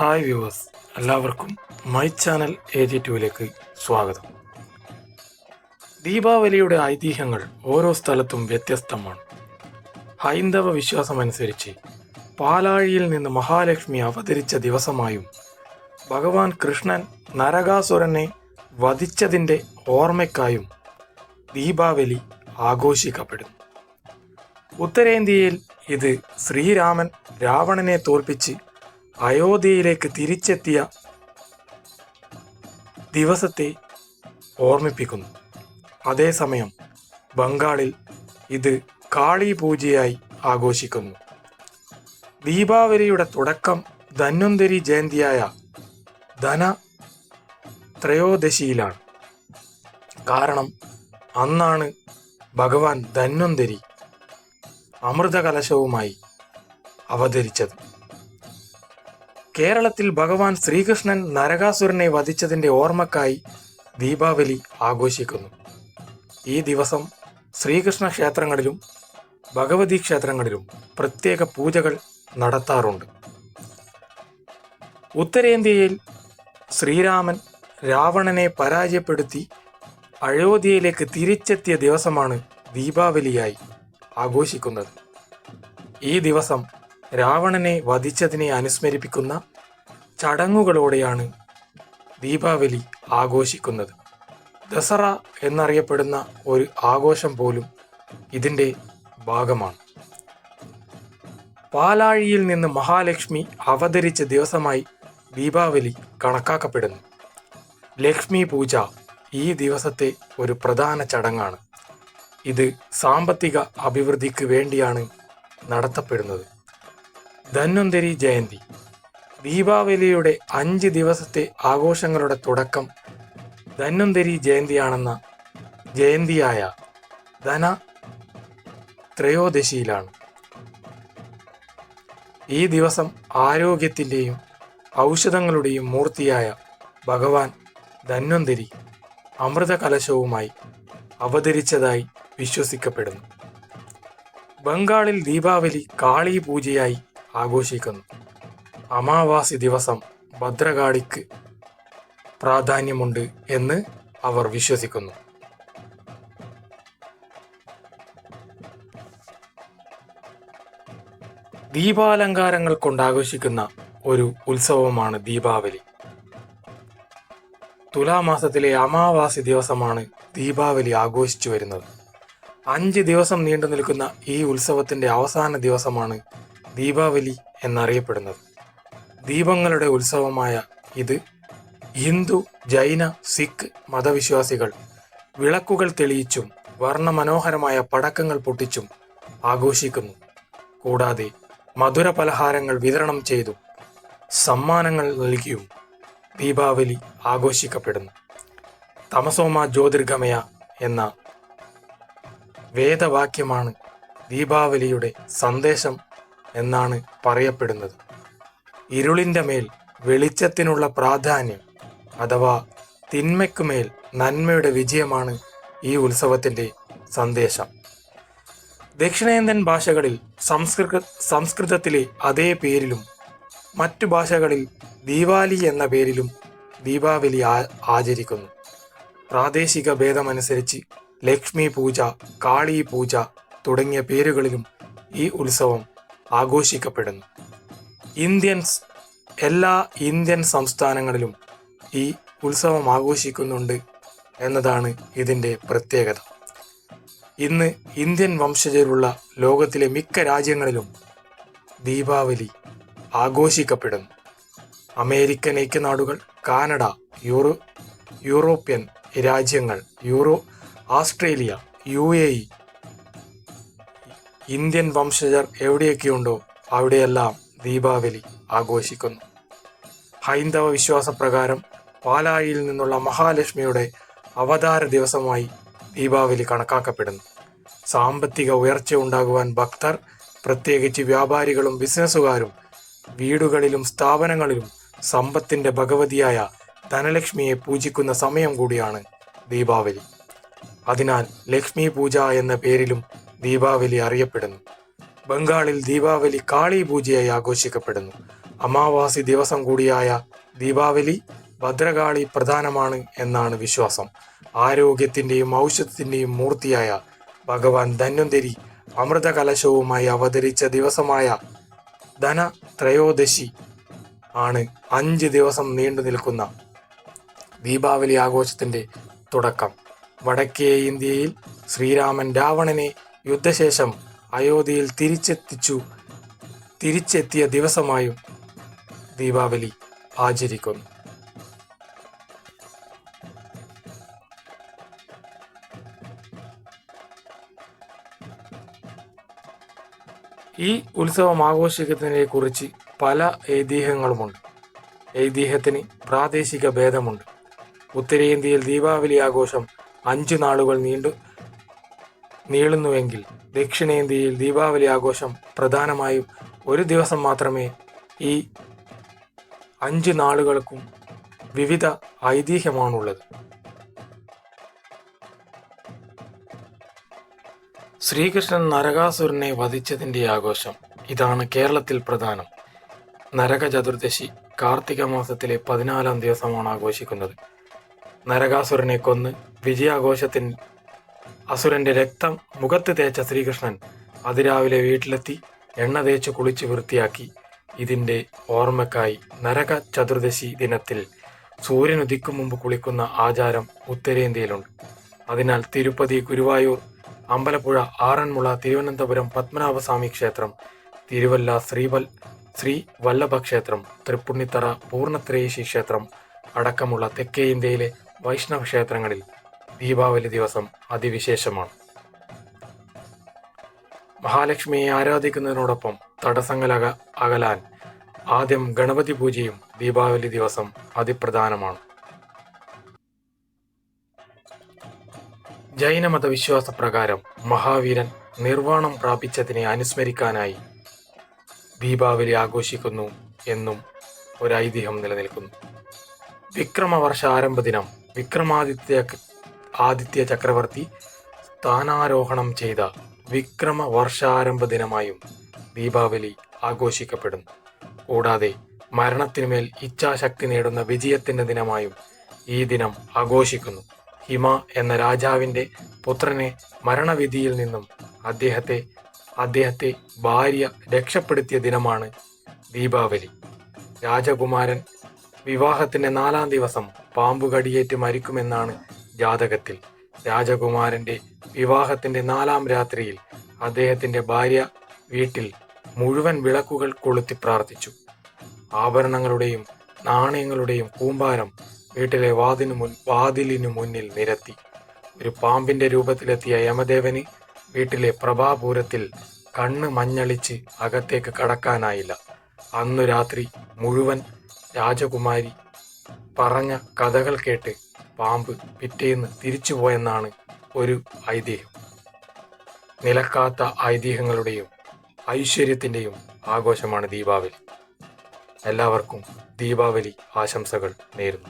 Hi viewers എല്ലാവർക്കും my channel A G ടുവിലേക്ക് സ്വാഗതം. ദീപാവലിയുടെ ഐതിഹ്യങ്ങൾ ഓരോ സ്ഥലത്തും വ്യത്യസ്തമാണ്. ഹൈന്ദവ വിശ്വാസമനുസരിച്ച് പാലാഴിയിൽ നിന്ന് മഹാലക്ഷ്മി അവതരിച്ച ദിവസമായും ഭഗവാൻ കൃഷ്ണൻ നരകാസുരനെ വധിച്ചതിന്റെ ഓർമ്മയ്ക്കായും ദീപാവലി ആഘോഷിക്കപ്പെടുന്നു. ഉത്തരേന്ത്യയിൽ ഇത് ശ്രീരാമൻ രാവണനെ തോൽപ്പിച്ച് അയോധ്യയിലേക്ക് തിരിച്ചെത്തിയ ദിവസത്തെ ഓർമ്മിപ്പിക്കുന്നു. അതേസമയം ബംഗാളിൽ ഇത് കാളി പൂജയായി ആഘോഷിക്കുന്നു. ദീപാവലിയുടെ തുടക്കം ധന്വന്തരി ജയന്തിയായ ധന ത്രയോദശിയിലാണ്. കാരണം അന്നാണ് ഭഗവാൻ ധന്വന്തരി അമൃതകലശവുമായി അവതരിച്ചത്. കേരളത്തിൽ ഭഗവാൻ ശ്രീകൃഷ്ണൻ നരകാസുരനെ വധിച്ചതിന്റെ ഓർമ്മക്കായി ദീപാവലി ആഘോഷിക്കുന്നു. ഈ ദിവസം ശ്രീകൃഷ്ണ ക്ഷേത്രങ്ങളിലും ഭഗവതി ക്ഷേത്രങ്ങളിലും പ്രത്യേക പൂജകൾ നടത്താറുണ്ട്. ഉത്തരേന്ത്യയിൽ ശ്രീരാമൻ രാവണനെ പരാജയപ്പെടുത്തി അയോധ്യയിലേക്ക് തിരിച്ചെത്തിയ ദിവസമാണ് ദീപാവലിയായി ആഘോഷിക്കുന്നത്. ഈ ദിവസം രാവണനെ വധിച്ചതിനെ അനുസ്മരിപ്പിക്കുന്ന ചടങ്ങുകളോടെയാണ് ദീപാവലി ആഘോഷിക്കുന്നത്. ദസറ എന്നറിയപ്പെടുന്ന ഒരു ആഘോഷം പോലും ഇതിന്റെ ഭാഗമാണ്. പാലാഴിയിൽ നിന്ന് മഹാലക്ഷ്മി അവതരിച്ച ദിവസമായി ദീപാവലി കണക്കാക്കപ്പെടുന്നു. ലക്ഷ്മി പൂജ ഈ ദിവസത്തെ ഒരു പ്രധാന ചടങ്ങാണ്. ഇത് സാമ്പത്തിക അഭിവൃദ്ധിക്ക് വേണ്ടിയാണ് നടത്തപ്പെടുന്നത്. ധന്വന്തരി ജയന്തി. ദീപാവലിയുടെ അഞ്ച് ദിവസത്തെ ആഘോഷങ്ങളുടെ തുടക്കം ധന്വന്തരി ജയന്തിയാണെന്ന ജയന്തിയായ ധന ത്രയോദശിയിലാണ്. ഈ ദിവസം ആരോഗ്യത്തിന്റെയും ഔഷധങ്ങളുടെയും മൂർത്തിയായ ഭഗവാൻ ധന്വന്തരി അമൃതകലശവുമായി അവതരിച്ചതായി വിശ്വസിക്കപ്പെടുന്നു. ബംഗാളിൽ ദീപാവലി കാളി പൂജയായി ആഘോഷിക്കുന്നു. അമാവാസി ദിവസം ഭദ്രകാളിക്ക് പ്രാധാന്യമുണ്ട് എന്ന് അവർ വിശ്വസിക്കുന്നു. ദീപാലങ്കാരങ്ങൾ കൊണ്ട് ആഘോഷിക്കുന്ന ഒരു ഉത്സവമാണ് ദീപാവലി. തുലാമാസത്തിലെ അമാവാസി ദിവസമാണ് ദീപാവലി ആഘോഷിച്ചു വരുന്നത്. അഞ്ച് ദിവസം നീണ്ടു നിൽക്കുന്ന ഈ ഉത്സവത്തിന്റെ അവസാന ദിവസമാണ് ദീപാവലി എന്നറിയപ്പെടുന്നത്. ദീപങ്ങളുടെ ഉത്സവമായ ഇത് ഹിന്ദു ജൈന സിഖ് മതവിശ്വാസികൾ വിളക്കുകൾ തെളിയിച്ചും വർണമനോഹരമായ പടക്കങ്ങൾ പൊട്ടിച്ചും ആഘോഷിക്കുന്നു. കൂടാതെ മധുര പലഹാരങ്ങൾ വിതരണം ചെയ്തും സമ്മാനങ്ങൾ നൽകിയും ദീപാവലി ആഘോഷിക്കപ്പെടുന്നു. തമസോമ ജ്യോതിർഗമയ എന്ന വേദവാക്യമാണ് ദീപാവലിയുടെ സന്ദേശം എന്നാണ് പറയപ്പെടുന്നത്. ഇരുളിന്റെ മേൽ വെളിച്ചത്തിനുള്ള പ്രാധാന്യം അഥവാ തിന്മയ്ക്കുമേൽ നന്മയുടെ വിജയമാണ് ഈ ഉത്സവത്തിന്റെ സന്ദേശം. ദക്ഷിണേന്ത്യൻ ഭാഷകളിൽ സംസ്കൃത സംസ്കൃതത്തിലെ അതേ പേരിലും മറ്റു ഭാഷകളിൽ ദീപാവലി എന്ന പേരിലും ദീപാവലി ആചരിക്കുന്നു. പ്രാദേശിക ഭേദമനുസരിച്ച് ലക്ഷ്മി പൂജ കാളി പൂജ തുടങ്ങിയ പേരുകളിലും ഈ ഉത്സവം ആഘോഷിക്കപ്പെടുന്നു. ഇന്ത്യൻസ് എല്ലാ ഇന്ത്യൻ സംസ്ഥാനങ്ങളിലും ഈ ഉത്സവം ആഘോഷിക്കുന്നുണ്ട് എന്നതാണ് ഇതിന്റെ പ്രത്യേകത. ഇന്ന് ഇന്ത്യൻ വംശജരുള്ള ലോകത്തിലെ മിക്ക രാജ്യങ്ങളിലും ദീപാവലി ആഘോഷിക്കപ്പെടുന്നു. അമേരിക്കൻ ഐക്യനാടുകൾ കാനഡ യൂറോ യൂറോപ്യൻ രാജ്യങ്ങൾ Euro Australia U A Indian വംശജർ എവിടെയൊക്കെയുണ്ടോ അവിടെയെല്ലാം ദീപാവലി ആഘോഷിക്കുന്നു. ഹൈന്ദവ വിശ്വാസപ്രകാരം പാലായിൽ നിന്നുള്ള മഹാലക്ഷ്മിയുടെ അവതാര ദിവസമായി ദീപാവലി കണക്കാക്കപ്പെടുന്നു. സാമ്പത്തിക ഉയർച്ച ഉണ്ടാകുവാൻ ഭക്തർ പ്രത്യേകിച്ച് വ്യാപാരികളും ബിസിനസ്സുകാരും വീടുകളിലും സ്ഥാപനങ്ങളിലും സമ്പത്തിന്റെ ഭഗവതിയായ ധനലക്ഷ്മിയെ പൂജിക്കുന്ന സമയം കൂടിയാണ് ദീപാവലി. അതിനാൽ ലക്ഷ്മി പൂജ എന്ന പേരിലും ദീപാവലി അറിയപ്പെടുന്നു. ബംഗാളിൽ ദീപാവലി കാളി പൂജയായി ആഘോഷിക്കപ്പെടുന്നു. അമാവാസി ദിവസം കൂടിയായ ദീപാവലി ഭദ്രകാളി പ്രധാനമാണ് എന്നാണ് വിശ്വാസം. ആരോഗ്യത്തിന്റെയും ഔഷധത്തിന്റെയും മൂർത്തിയായ ഭഗവാൻ ധന്വന്തരി അമൃത കലശവുമായി അവതരിച്ച ദിവസമായ ധന ത്രയോദശി ആണ് അഞ്ച് ദിവസം നീണ്ടു നിൽക്കുന്ന ദീപാവലി ആഘോഷത്തിന്റെ തുടക്കം. വടക്കേ ഇന്ത്യയിൽ ശ്രീരാമൻ രാവണനെ യുദ്ധശേഷം അയോധ്യയിൽ തിരിച്ചെത്തിച്ചു. തിരിച്ചെത്തിയ ദിവസമായും ദീപാവലി ആചരിക്കുന്നു. ഈ ഉത്സവം ആഘോഷിക്കുന്നതിനെ കുറിച്ച് പല ഐതിഹ്യങ്ങളുമുണ്ട്. ഐതിഹ്യത്തിന് പ്രാദേശിക ഭേദമുണ്ട്. ഉത്തരേന്ത്യയിൽ ദീപാവലി ആഘോഷം അഞ്ചു നാളുകൾ നീണ്ടു നീളുന്നുവെങ്കിൽ ദക്ഷിണേന്ത്യയിൽ ദീപാവലി ആഘോഷം പ്രധാനമായും ഒരു ദിവസം മാത്രമേ ഈ അഞ്ച് നാളുകൾക്കും വിവിധ ഐതിഹ്യമാണുള്ളത്. ശ്രീകൃഷ്ണൻ നരകാസുരനെ വധിച്ചതിന്റെ ആഘോഷം. ഇതാണ് കേരളത്തിൽ പ്രധാനം. നരക ചതുർദശി കാർത്തിക മാസത്തിലെ പതിനാലാം ദിവസമാണ് ആഘോഷിക്കുന്നത്. നരകാസുരനെ കൊന്ന് വിജയാഘോഷത്തിന് അസുരന്റെ രക്തം മുഖത്ത് തേച്ച ശ്രീകൃഷ്ണൻ അതിരാവിലെ വീട്ടിലെത്തി എണ്ണ തേച്ച് കുളിച്ച് വൃത്തിയാക്കി. ഇതിന്റെ ഓർമ്മക്കായി നരക ചതുർദശി ദിനത്തിൽ സൂര്യൻ ഉദിക്കും മുമ്പ് കുളിക്കുന്ന ആചാരം ഉത്തരേന്ത്യയിലുണ്ട്. അതിനാൽ തിരുപ്പതി ഗുരുവായൂർ അമ്പലപ്പുഴ ആറന്മുള തിരുവനന്തപുരം പത്മനാഭസ്വാമി ക്ഷേത്രം തിരുവല്ല ശ്രീവൽ ശ്രീ വല്ലഭ ക്ഷേത്രം തൃപ്പുണ്ണിത്തറ പൂർണത്രേശി ക്ഷേത്രം അടക്കമുള്ള തെക്കേ ഇന്ത്യയിലെ വൈഷ്ണവ ക്ഷേത്രങ്ങളിൽ ദീപാവലി ദിവസം അതിവിശേഷമാണ്. മഹാലക്ഷ്മിയെ ആരാധിക്കുന്നതിനോടൊപ്പം തടസ്സങ്ങൾ അക അകലാൻ ആദ്യം ഗണപതി പൂജയും ദീപാവലി ദിവസം അതിപ്രധാനമാണ്. ജൈനമത വിശ്വാസപ്രകാരം മഹാവീരൻ നിർവാണം പ്രാപിച്ചതിനെ അനുസ്മരിക്കാനായി ദീപാവലി ആഘോഷിക്കുന്നു എന്നും ഒരു ഐതിഹ്യം നിലനിൽക്കുന്നു. വിക്രമവർഷ ആരംഭ ദിനം വിക്രമാദിത്യ ആദിത്യ ചക്രവർത്തി സ്ഥാനാരോഹണം ചെയ്ത വിക്രമ വർഷാരംഭ ദിനമായും ദീപാവലി ആഘോഷിക്കപ്പെടുന്നു. കൂടാതെ മരണത്തിനുമേൽ ഇച്ഛാശക്തി നേടുന്ന വിജയത്തിന്റെ ദിനമായും ഈ ദിനം ആഘോഷിക്കുന്നു. ഹിമ എന്ന രാജാവിന്റെ പുത്രനെ മരണവിധിയിൽ നിന്നും അദ്ദേഹത്തെ അദ്ദേഹത്തെ ഭാര്യ രക്ഷപ്പെടുത്തിയ ദിനമാണ് ദീപാവലി. രാജകുമാരൻ വിവാഹത്തിന്റെ നാലാം ദിവസം പാമ്പ് കടിയേറ്റ് മരിക്കുമെന്നാണ് ജാതകത്തിൽ രാജകുമാരന്റെ വിവാഹത്തിന്റെ നാലാം രാത്രിയിൽ അദ്ദേഹത്തിന്റെ ഭാര്യ വീട്ടിൽ മുഴുവൻ വിളക്കുകൾ കൊളുത്തി പ്രാർത്ഥിച്ചു. ആഭരണങ്ങളുടെയും നാണയങ്ങളുടെയും കൂമ്പാരം വീട്ടിലെ വാതിനു മുൻ വാതിലിനു മുന്നിൽ നിരത്തി. ഒരു പാമ്പിന്റെ രൂപത്തിലെത്തിയ യമദേവന് വീട്ടിലെ പ്രഭാപൂരത്തിൽ കണ്ണ് മഞ്ഞളിച്ച് അകത്തേക്ക് കടക്കാനായില്ല. അന്നു രാത്രി മുഴുവൻ രാജകുമാരി പറഞ്ഞ കഥകൾ കേട്ട് പാമ്പ് പിറ്റേന്ന് തിരിച്ചു പോയെന്നാണ് ഒരു ഐതിഹ്യം. നിലക്കാത്ത ഐതിഹ്യങ്ങളുടെയും ഐശ്വര്യത്തിന്റെയും ആഘോഷമാണ് ദീപാവലി. എല്ലാവർക്കും ദീപാവലി ആശംസകൾ നേരുന്നു.